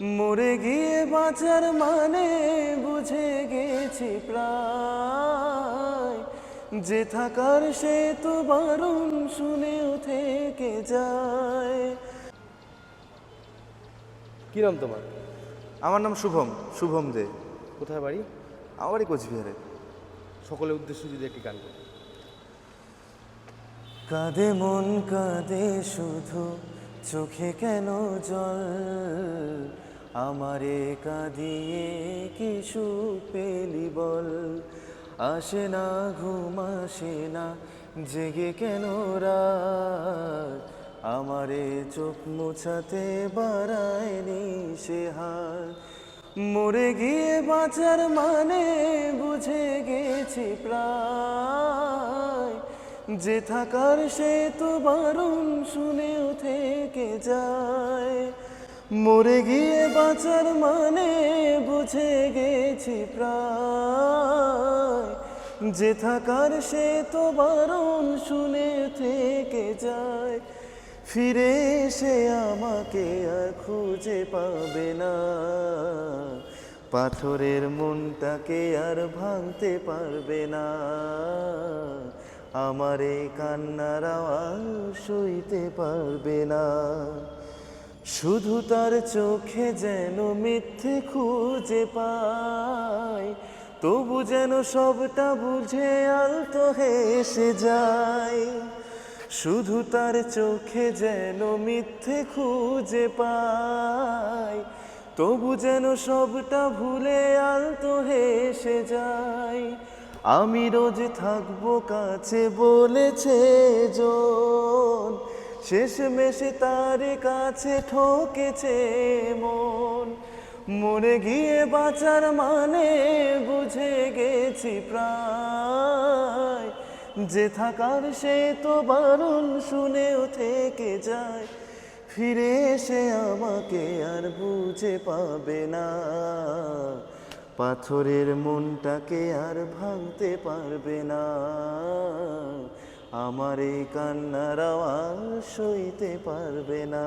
মরে গিয়ে বাঁচার মানে বুঝে গেছি প্রায়। যে থাকার সে তো বারণ শুনেও থেকে যায়। কি নাম তোমার? আমার নাম শুভম শুভম দে। কোথায় বাড়ি? আমারই কোচবিহারে। সকলের উদ্দেশ্যে যদি একটি গান করো কাঁদে মন কাঁদে শুধু চোখে কেন জল? আমারে কাঁদিয়ে কি সুখ পেলি বল? আসে না, ঘুম আসে না, জেগে কেন রাত? আমারে চোখ মুছাতে বাড়ায়নি সে হাত। মরে গিয়ে বাঁচার মানে বুঝে গেছি প্রায়। যে থাকার সে তো বারণ থেকে যায়। মরে গিয়ে বাঁচার মানে বুঝে গেছি প্রায়। যে থাকার সে তো বারণ শুনে থেকে যায়। ফিরে সে আমাকে আর খুঁজে পাবে না। পাথরের মনটাকে আর ভাঙতে পারবে না। আমার এই কান্নার আওয়াজ পারবে না। শুধু তার চোখে যেন মিথ্যে খুঁজে পায়, তবু যেন সবটা বুঝে আলতো হেসে যায়। শুধু তার চোখে যেন মিথ্যে খুঁজে পায়, তবু যেন সবটা ভুলে আলতো হেসে যায়। আমি রোজ থাকব কাছে, বলেছে জন। শেষ মেশে তার কাছে ঠকেছে মন। মরে গিয়ে বাঁচার মানে বুঝে গেছি প্রায়। যে থাকার সে তো বারণ শুনেও থেকে যায়। ফিরে এসে আমাকে আর বুঝে পাবে না। পাথরের মনটাকে আর ভাঙতে পারবে না। আমার এই কান্নার আওয়াজ সইতে পারবে না।